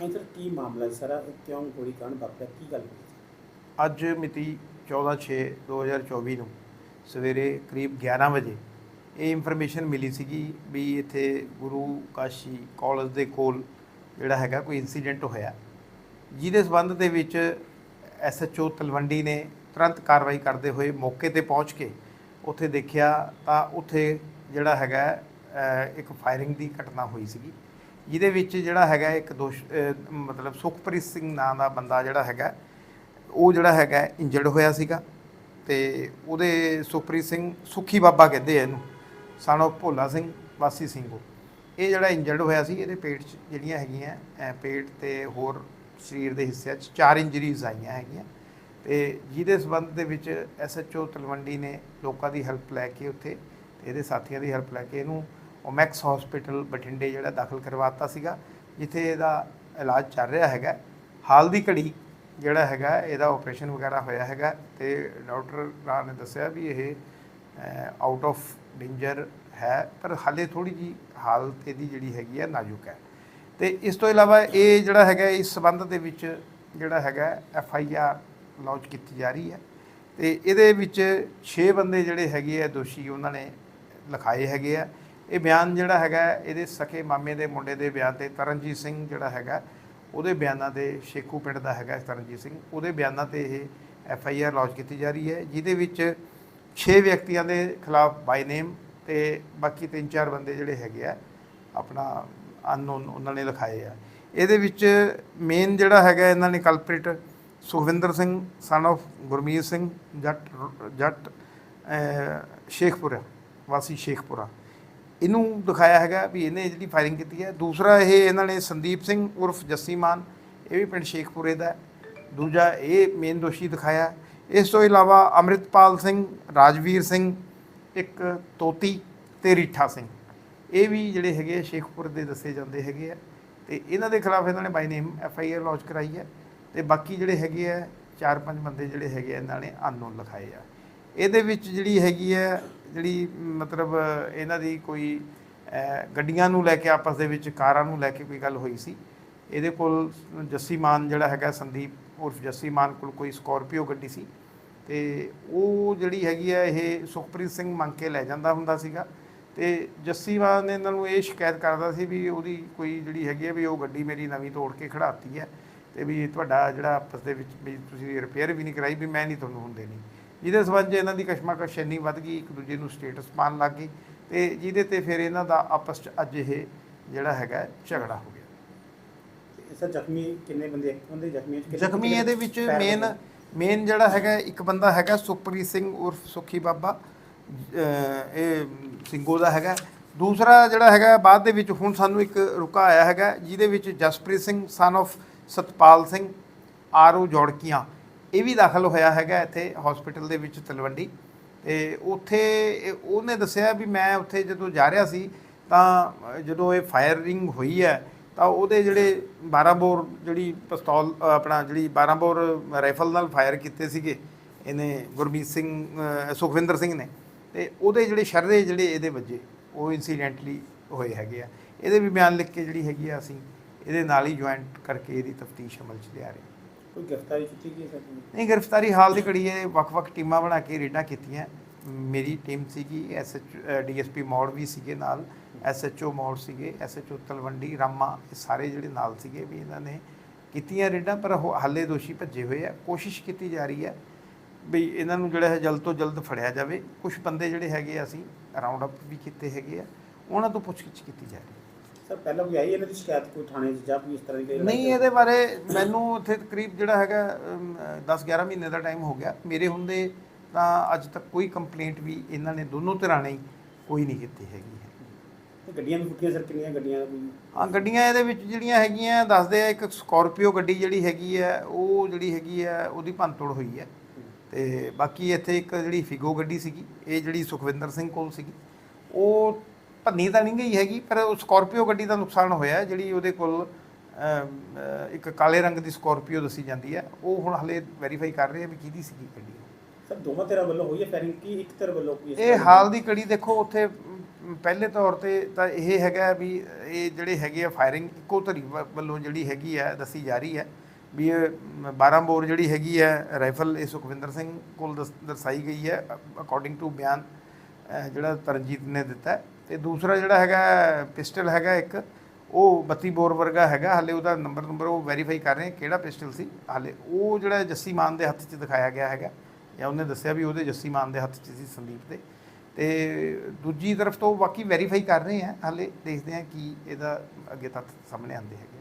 ਹਾਂ ਸਰ ਕੀ ਮਾਮਲਾ ਹੈ ਸਾਰਾ? ਕਿਉਂ ਗੋਲੀ ਕਾਂਡ ਵਾਪਰਿਆ? ਕੀ ਗੱਲ ਹੋਈ? ਅੱਜ ਮਿਤੀ 14/6/2024 ਨੂੰ ਸਵੇਰੇ ਕਰੀਬ 11 ਵਜੇ ਇਹ ਇਨਫੋਰਮੇਸ਼ਨ ਮਿਲੀ ਸੀਗੀ ਵੀ ਇੱਥੇ ਗੁਰੂ ਕਾਸ਼ੀ ਕਾਲਜ ਦੇ ਕੋਲ ਜਿਹੜਾ ਹੈਗਾ ਕੋਈ ਇਨਸੀਡੈਂਟ ਹੋਇਆ। ਜਿਹਦੇ ਸਬੰਧ ਦੇ ਵਿੱਚ ਐਸਐਚਓ ਤਲਵੰਡੀ ਨੇ ਤੁਰੰਤ ਕਾਰਵਾਈ ਕਰਦੇ ਹੋਏ ਮੌਕੇ ਤੇ ਪਹੁੰਚ ਕੇ ਉੱਥੇ ਦੇਖਿਆ ਤਾਂ ਉੱਥੇ ਜਿਹੜਾ ਹੈਗਾ ਇੱਕ ਫਾਇਰਿੰਗ ਦੀ ਘਟਨਾ ਹੋਈ ਸੀਗੀ। ਜਿਹਦੇ ਵਿੱਚ ਜਿਹੜਾ ਹੈਗਾ ਇੱਕ ਦੋਸ਼ ਮਤਲਬ ਸੁਖਪ੍ਰੀਤ ਸਿੰਘ ਨਾਂ ਦਾ ਬੰਦਾ ਜਿਹੜਾ ਹੈਗਾ, ਉਹ ਜਿਹੜਾ ਹੈਗਾ ਇੰਜਰਡ ਹੋਇਆ ਸੀਗਾ ਤੇ ਉਹਦੇ ਸੁਖਪ੍ਰੀਤ ਸਿੰਘ ਸੁਖੀ ਬਾਬਾ ਕਹਿੰਦੇ ਆ ਇਹਨੂੰ, ਸਾਨੋ ਭੋਲਾ ਸਿੰਘ, ਵਾਸੀ ਸਿੰਘੋ ਇਹ ਜਿਹੜਾ ਇੰਜਰਡ ਹੋਇਆ ਸੀ, ਇਹਦੇ ਪੇਟ 'ਚ ਜਿਹੜੀਆਂ ਹੈਗੀਆਂ ਪੇਟ ਤੇ ਹੋਰ ਸਰੀਰ ਦੇ ਹਿੱਸਿਆਂ 'ਚ ਚਾਰ ਇੰਜਰੀਜ਼ ਆਈਆਂ ਹੈਗੀਆਂ ਤੇ ਜਿਹਦੇ ਸਬੰਧ ਦੇ ਵਿੱਚ ਐਸਐਚਓ ਤਲਵੰਡੀ ਨੇ ਲੋਕਾਂ ਦੀ ਹੈਲਪ ਲੈ ਕੇ ਉੱਥੇ, ਤੇ ਇਹਦੇ ਸਾਥੀਆਂ ਦੀ ਹੈਲਪ ਲੈ ਕੇ ਇਹਨੂੰ ਓਮੈਕਸ ਹਸਪੀਟਲ ਬਠਿੰਡੇ ਜਿਹੜਾ ਦਾਖਲ ਕਰਵਾਤਾ ਸੀਗਾ, ਜਿੱਥੇ ਇਹਦਾ ਇਲਾਜ ਚੱਲ ਰਿਹਾ ਹੈਗਾ। ਹਾਲ ਦੀ ਘੜੀ ਜਿਹੜਾ ਹੈਗਾ, ਇਹਦਾ ਆਪਰੇਸ਼ਨ ਵਗੈਰਾ ਹੋਇਆ ਹੈਗਾ ਤੇ ਡਾਕਟਰ ਰਾਹ ਨੇ ਦੱਸਿਆ ਵੀ ਇਹ ਆਊਟ ਆਫ ਡੇਂਜਰ ਹੈ, ਪਰ ਹਾਲੇ ਥੋੜੀ ਜੀ ਹਾਲਤ ਇਹਦੀ ਜਿਹੜੀ ਹੈਗੀ ਹੈ, ਨਾਜ਼ੁਕ ਹੈ। ਤੇ ਇਸ ਤੋਂ ਇਲਾਵਾ ਇਹ ਜਿਹੜਾ ਹੈਗਾ, ਇਸ ਸਬੰਧ ਦੇ ਵਿੱਚ ਜਿਹੜਾ ਹੈਗਾ ਐਫ ਆਈ ਆਰ ਲਾਂਚ ਕੀਤੀ ਜਾ ਰਹੀ ਹੈ। ਤੇ ਇਹਦੇ ਵਿੱਚ 6 ਬੰਦੇ ਜਿਹੜੇ ਹੈਗੇ ਆ, ਦੋਸ਼ੀ ਉਹਨਾਂ ਨੇ ਲਿਖਾਏ ਹੈਗੇ ਆ। ਇਹ ਬਿਆਨ ਜਿਹੜਾ ਹੈਗਾ ਇਹਦੇ ਸਕੇ ਮਾਮੇ ਦੇ ਮੁੰਡੇ ਦੇ ਬਿਆਨ ਤੇ ਤਰਨਜੀਤ ਸਿੰਘ ਜਿਹੜਾ ਹੈਗਾ, ਉਹਦੇ ਬਿਆਨਾਂ 'ਤੇ ਸ਼ੇਖੂ ਪਿੰਡ ਦਾ ਹੈਗਾ ਤਰਨਜੀਤ ਸਿੰਘ। ਉਹਦੇ ਬਿਆਨਾਂ ਤੇ ਇਹ ਐਫ ਆਈ ਆਰ ਲਾਂਚ ਕੀਤੀ ਜਾ ਰਹੀ ਹੈ, ਜਿਹਦੇ ਵਿੱਚ 6 ਵਿਅਕਤੀਆਂ ਦੇ ਖਿਲਾਫ ਬਾਈ ਨੇਮ ਤੇ ਬਾਕੀ 3-4 ਬੰਦੇ ਜਿਹੜੇ ਹੈਗੇ ਆ, ਆਪਣਾ ਅਨਨੋਨ ਉਹਨਾਂ ਨੇ ਲਿਖਾਏ ਆ। ਇਹਦੇ ਵਿੱਚ ਮੇਨ ਜਿਹੜਾ ਹੈਗਾ ਇਹਨਾਂ ਨੇ ਕਲਪ੍ਰਿਟ ਸੁਖਵਿੰਦਰ ਸਿੰਘ ਸਨ of ਗੁਰਮੀਤ ਸਿੰਘ, ਜੱਟ ਜੱਟ ਸ਼ੇਖਪੁਰਾ, ਵਾਸੀ ਸ਼ੇਖਪੁਰਾ। ਇਹਨੂੰ ਦਿਖਾਇਆ ਹੈਗਾ ਵੀ ਇਹਨੇ ਜਿਹੜੀ ਫਾਇਰਿੰਗ ਕੀਤੀ ਹੈ। ਦੂਸਰਾ ਇਹ ਇਹਨਾਂ ਨੇ ਸੰਦੀਪ ਸਿੰਘ ਉਰਫ ਜੱਸੀ ਮਾਨ, ਇਹ ਵੀ ਪਿੰਡ ਸ਼ੇਖਪੁਰੇ ਦਾ ਦੂਜਾ ਇਹ ਮੇਨ ਦੋਸ਼ੀ ਦਿਖਾਇਆ। ਇਸ ਤੋਂ ਇਲਾਵਾ ਅੰਮ੍ਰਿਤਪਾਲ ਸਿੰਘ, ਰਾਜਵੀਰ ਸਿੰਘ, ਇੱਕ ਤੋਤੀ ਤੇ ਰੀਠਾ ਸਿੰਘ। ਇਹ ਵੀ ਜਿਹੜੇ ਹੈਗੇ ਆ ਸ਼ੇਖਪੁਰ ਦੇ ਦੱਸੇ ਜਾਂਦੇ ਹੈਗੇ ਆ ਤੇ ਇਹਨਾਂ ਦੇ ਖਿਲਾਫ ਇਹਨਾਂ ਨੇ by name F I R launch ਕਰਾਈ ਹੈ ਤੇ ਬਾਕੀ ਜਿਹੜੇ ਹੈਗੇ ਆ ਚਾਰ ਪੰਜ ਬੰਦੇ ਜਿਹੜੇ ਹੈਗੇ ਆ ਇਹਨਾਂ ਨੇ ਅਨਨੋਨ ਲਿਖਾਏ ਆ। ਇਹਦੇ ਵਿੱਚ ਜਿਹੜੀ ਹੈਗੀ ਹੈ, ਜਿਹੜੀ ਮਤਲਬ ਇਹਨਾਂ ਦੀ ਕੋਈ ਗੱਡੀਆਂ ਨੂੰ ਲੈ ਕੇ ਆਪਸ ਦੇ ਵਿੱਚ ਕਾਰਾਂ ਨੂੰ ਲੈ ਕੇ ਕੋਈ ਗੱਲ ਹੋਈ ਸੀ, ਇਹਦੇ ਕੋਲ ਜੱਸੀ ਮਾਨ ਜਿਹੜਾ ਹੈਗਾ ਸੰਦੀਪ ਉਰਫ ਜੱਸੀ ਮਾਨ ਕੋਲ ਕੋਈ ਸਕੋਰਪੀਓ ਗੱਡੀ ਸੀ, ਤੇ ਉਹ ਜਿਹੜੀ ਹੈਗੀ ਹੈ, ਇਹ ਸੁਖਪ੍ਰੀਤ ਸਿੰਘ ਮੰਗ ਕੇ ਲੈ ਜਾਂਦਾ ਹੁੰਦਾ ਸੀਗਾ, ਤੇ ਜੱਸੀ ਮਾਨ ਨੇ ਇਹਨਾਂ ਨੂੰ ਇਹ ਸ਼ਿਕਾਇਤ ਕਰਦਾ ਸੀ ਵੀ ਉਹਦੀ ਕੋਈ ਜਿਹੜੀ ਹੈਗੀ ਹੈ ਵੀ ਉਹ ਗੱਡੀ ਮੇਰੀ ਨਵੀਂ ਤੋੜ ਕੇ ਖੜਾਤੀ ਹੈ, ਤੇ ਵੀ ਤੁਹਾਡਾ ਜਿਹੜਾ ਆਪਸ ਦੇ ਵਿੱਚ ਵੀ ਤੁਸੀਂ ਰਿਪੇਅਰ ਵੀ ਨਹੀਂ ਕਰਾਈ, ਵੀ ਮੈਂ ਨਹੀਂ ਤੁਹਾਨੂੰ ਹੁਣ ਦੇਣੀ। ਜਿਹਦੇ ਸਬੰਧ 'ਚ ਇਹਨਾਂ ਦੀ ਕਸ਼ਮਕਸ਼ ਇੰਨੀ ਵੱਧ ਗਈ ਇੱਕ ਦੂਜੇ ਨੂੰ ਸਟੇਟਸ ਪਾਉਣ ਲੱਗ ਗਈ ਤੇ ਜਿਹਦੇ ਤੇ ਫਿਰ ਇਹਨਾਂ ਦਾ ਆਪਸ 'ਚ ਅੱਜ ਇਹ ਜਿਹੜਾ ਹੈਗਾ ਝਗੜਾ ਹੋ ਗਿਆ। ਸਰ ਜ਼ਖਮੀ ਕਿੰਨੇ ਬੰਦੇ ਇੱਕ ਬੰਦੇ ਜ਼ਖਮੀ ਇਹਦੇ ਵਿੱਚ ਮੇਨ? ਮੇਨ ਜਿਹੜਾ ਹੈਗਾ ਇੱਕ ਬੰਦਾ ਹੈਗਾ ਸੁਖਪ੍ਰੀਤ ਸਿੰਘ ਉਰਫ ਸੁਖੀ ਬਾਬਾ ਇਹ ਸਿੰਘੋ ਦਾ ਹੈਗਾ। ਦੂਸਰਾ ਜਿਹੜਾ ਹੈਗਾ ਬਾਅਦ ਦੇ ਵਿੱਚ ਹੁਣ ਸਾਨੂੰ ਇੱਕ ਰੁਕਾ ਆਇਆ ਹੈਗਾ ਜਿਹਦੇ ਵਿੱਚ Jaspreet Singh son of Satpal Singh R O Jorkian. ਇਹ ਵੀ ਦਾਖਲ ਹੋਇਆ ਹੈਗਾ ਇੱਥੇ ਹਸਪੀਟਲ ਦੇ ਵਿੱਚ ਤਲਵੰਡੀ। ਤੇ ਉੱਥੇ ਉਹਨੇ ਦੱਸਿਆ ਵੀ ਮੈਂ ਉੱਥੇ ਜਦੋਂ ਜਾ ਰਿਹਾ ਸੀ, ਤਾਂ ਜਦੋਂ ਇਹ ਫਾਇਰਿੰਗ ਹੋਈ ਹੈ, ਤਾਂ ਉਹਦੇ ਜਿਹੜੇ 12 ਬੋਰ ਜਿਹੜੀ ਪਿਸਤੌਲ, ਆਪਣਾ ਜਿਹੜੀ 12 ਬੋਰ ਰਾਈਫਲ ਨਾਲ ਫਾਇਰ ਕੀਤੇ ਸੀਗੇ, ਇਹਨੇ ਗੁਰਮੀਤ ਸਿੰਘ ਸੁਖਵਿੰਦਰ ਸਿੰਘ ਨੇ। ਤੇ ਉਹਦੇ ਜਿਹੜੇ ਸ਼ਰਰੇ ਜਿਹੜੇ ਇਹਦੇ ਵੱਜੇ, ਉਹ ਇਨਸੀਡੈਂਟਲੀ ਹੋਏ ਹੈਗੇ ਆ। ਇਹਦੇ ਵੀ ਬਿਆਨ ਲਿਖ ਕੇ ਜਿਹੜੀ ਹੈਗੀ ਆ ਅਸੀਂ, ਇਹਦੇ ਨਾਲ ਹੀ ਜੁਆਇੰਟ ਕਰਕੇ ਇਹਦੀ ਤਫਤੀਸ਼ ਅਮਲ 'ਚ ਲਿਆ ਰਹੇ ਕੋਈ ਗ੍ਰਿਫਤਾਰੀ ਕੀਤੀ ਗਈ ਸਰ? ਨਹੀਂ, ਗ੍ਰਿਫਤਾਰੀ ਹਾਲ ਦੀ ਘੜੀ ਇਹ ਵੱਖ-ਵੱਖ ਟੀਮਾਂ ਬਣਾ ਕੇ ਰੇਡਾਂ ਕੀਤੀਆਂ। ਮੇਰੀ ਟੀਮ ਸੀਗੀ ਐਸਐਚ ਡੀਐਸਪੀ ਮੌੜ ਵੀ ਸੀਗੇ ਨਾਲ ਐਸਐਚਓ ਮੌੜ ਸੀਗੇ ਐਸਐਚਓ ਤਲਵੰਡੀ, ਰਾਮਾ, ਇਹ ਸਾਰੇ ਜਿਹੜੇ ਨਾਲ ਸੀਗੇ ਵੀ ਇਹਨਾਂ ਨੇ ਕੀਤੀਆਂ ਰੇਡਾਂ, ਪਰ ਉਹ ਹਾਲੇ ਦੋਸ਼ੀ ਭੱਜੇ ਹੋਏ ਆ। ਕੋਸ਼ਿਸ਼ ਕੀਤੀ ਜਾ ਰਹੀ ਹੈ ਵੀ ਇਹਨਾਂ ਨੂੰ ਜਿਹੜਾ ਹੈ ਜਲਦ ਤੋਂ ਜਲਦ ਫੜਿਆ ਜਾਵੇ। ਕੁਝ ਬੰਦੇ ਜਿਹੜੇ ਹੈਗੇ ਅਸੀਂ, ਰਾਉਂਡ ਅਪ ਵੀ ਕੀਤੇ ਹੈਗੇ ਆ। ਉਹਨਾਂ ਤੋਂ ਪੁੱਛਗਿੱਛ ਕੀਤੀ ਜਾ ਰਹੀ ਹੈ ਸਰ ਪਹਿਲਾਂ ਕੋਈ ਆਈ ਇਹਨਾਂ ਦੀ ਸ਼ਿਕਾਇਤ ਕੋਈ ਥਾਣੇ 'ਚ ਜਾਂ ਕੋਈ ਇਸ ਤਰ੍ਹਾਂ ਦੀ ਕੋਈ ਨਹੀਂ ਇਹਦੇ ਬਾਰੇ ਮੈਨੂੰ ਉੱਥੇ ਤਕਰੀਬ ਜਿਹੜਾ ਹੈਗਾ 10 11 ਮਹੀਨੇ ਦਾ ਟਾਈਮ ਹੋ ਗਿਆ। ਮੇਰੇ ਹੁੰਦੇ ਤਾਂ ਅੱਜ ਤੱਕ ਕੋਈ ਕੰਪਲੇਂਟ ਵੀ ਇਹਨਾਂ ਨੇ ਦੋਨੋਂ ਧਿਰਾਂ ਨੇ ਕੋਈ ਨਹੀਂ ਕੀਤੀ ਹੈਗੀ ਹੈ। ਤੇ ਗੱਡੀਆਂ ਵੀ ਫੁੱਟੀਆਂ ਸਰ ਕਿੰਨੀਆਂ ਗੱਡੀਆਂ ਦਾ ਕੋਈ ਹਾਂ ਗੱਡੀਆਂ ਇਹਦੇ ਵਿੱਚ ਜਿਹੜੀਆਂ ਹੈਗੀਆਂ ਦੱਸਦੇ ਆ ਇੱਕ ਸਕਾਰਪੀਓ ਗੱਡੀ ਜਿਹੜੀ ਹੈਗੀ ਹੈ ਉਹ ਜਿਹੜੀ ਹੈਗੀ ਹੈ ਉਹਦੀ ਭੰਨਤੋੜ ਹੋਈ ਹੈ। ਤੇ ਬਾਕੀ ਇੱਥੇ ਇੱਕ ਜਿਹੜੀ ਫਿਗੋ ਗੱਡੀ ਸੀਗੀ ਇਹ ਜਿਹੜੀ ਸੁਖਵਿੰਦਰ ਸਿੰਘ ਕੋਲ ਸੀਗੀ ਉਹ ਭੰਨੀ ਤਾਂ ਨਹੀਂ ਗਈ ਹੈਗੀ ਪਰ ਉਹ ਸਕਾਰਪੀਓ ਗੱਡੀ ਦਾ ਨੁਕਸਾਨ ਹੋਇਆ ਜਿਹੜੀ ਉਹਦੇ ਕੋਲ ਇੱਕ ਕਾਲੇ ਰੰਗ ਦੀ ਸਕਾਰਪੀਓ ਦੱਸੀ ਜਾਂਦੀ ਹੈ। ਉਹ ਹੁਣ ਹਲੇ ਵੈਰੀਫਾਈ ਕਰ ਰਹੇ ਆ ਵੀ ਕਿਹਦੀ ਸੀਗੀ ਗੱਡੀ ਸਰ ਦੋਵਾਂ ਧਿਰਾਂ ਵੱਲੋਂ ਹੋਈ ਹੈ ਫਾਇਰਿੰਗ ਕੀ ਇੱਕ ਧਿਰ ਵੱਲੋਂ ਇਸ ਇਹ ਤਰ੍ਹਾਂ? ਹਾਲ ਦੀ ਕੜੀ ਦੇਖੋ ਉੱਥੇ ਪਹਿਲੇ ਤੌਰ ਤੇ ਤਾਂ ਇਹ ਹੈਗਾ ਵੀ ਇਹ ਜਿਹੜੇ ਹੈਗੇ ਆ ਫਾਇਰਿੰਗ ਇੱਕੋ ਧਰੀ ਵੱਲੋਂ ਜਿਹੜੀ ਹੈਗੀ ਹੈ ਦੱਸੀ ਜਾ ਰਹੀ ਹੈ ਵੀ ਇਹ 12 ਬੋਰ ਜਿਹੜੀ ਹੈਗੀ ਹੈ ਰਾਈਫਲ ਇਹ ਸੁਖਵਿੰਦਰ ਸਿੰਘ ਕੋਲ ਦਰਸਾਈ ਗਈ ਹੈ ਅਕੋਰਡਿੰਗ ਟੂ ਬਿਆਨ ਜਿਹੜਾ ਤਰਨਜੀਤ ਨੇ ਦਿੱਤਾ। ਤੇ ਦੂਸਰਾ ਜਿਹੜਾ ਹੈਗਾ ਪਿਸਟਲ ਹੈਗਾ ਇੱਕ, ਉਹ 32 ਬੋਰ ਵਰਗਾ ਹੈਗਾ, ਹਾਲੇ ਉਹਦਾ ਨੰਬਰ ਨੰਬਰ ਉਹ ਵੈਰੀਫਾਈ ਕਰ ਰਹੇ ਕਿਹੜਾ ਪਿਸਟਲ ਸੀ, ਹਾਲੇ ਉਹ ਜਿਹੜਾ ਜੱਸੀ ਮਾਨ ਦੇ ਹੱਥ 'ਚ ਦਿਖਾਇਆ ਗਿਆ ਹੈਗਾ, ਜਾਂ ਉਹਨੇ ਦੱਸਿਆ ਵੀ ਉਹਦੇ ਜੱਸੀ ਮਾਨ ਦੇ ਹੱਥ 'ਚ ਸੀ ਸੰਦੀਪ ਦੇ। ਤੇ ਦੂਜੀ ਤਰਫ ਤੋਂ ਬਾਕੀ ਵੈਰੀਫਾਈ ਕਰ ਰਹੇ ਆ, ਹਾਲੇ ਦੇਖਦੇ ਆ ਕੀ ਇਹਦਾ ਅੱਗੇ ਤੱਥ ਸਾਹਮਣੇ ਆਉਂਦੇ ਹੈਗੇ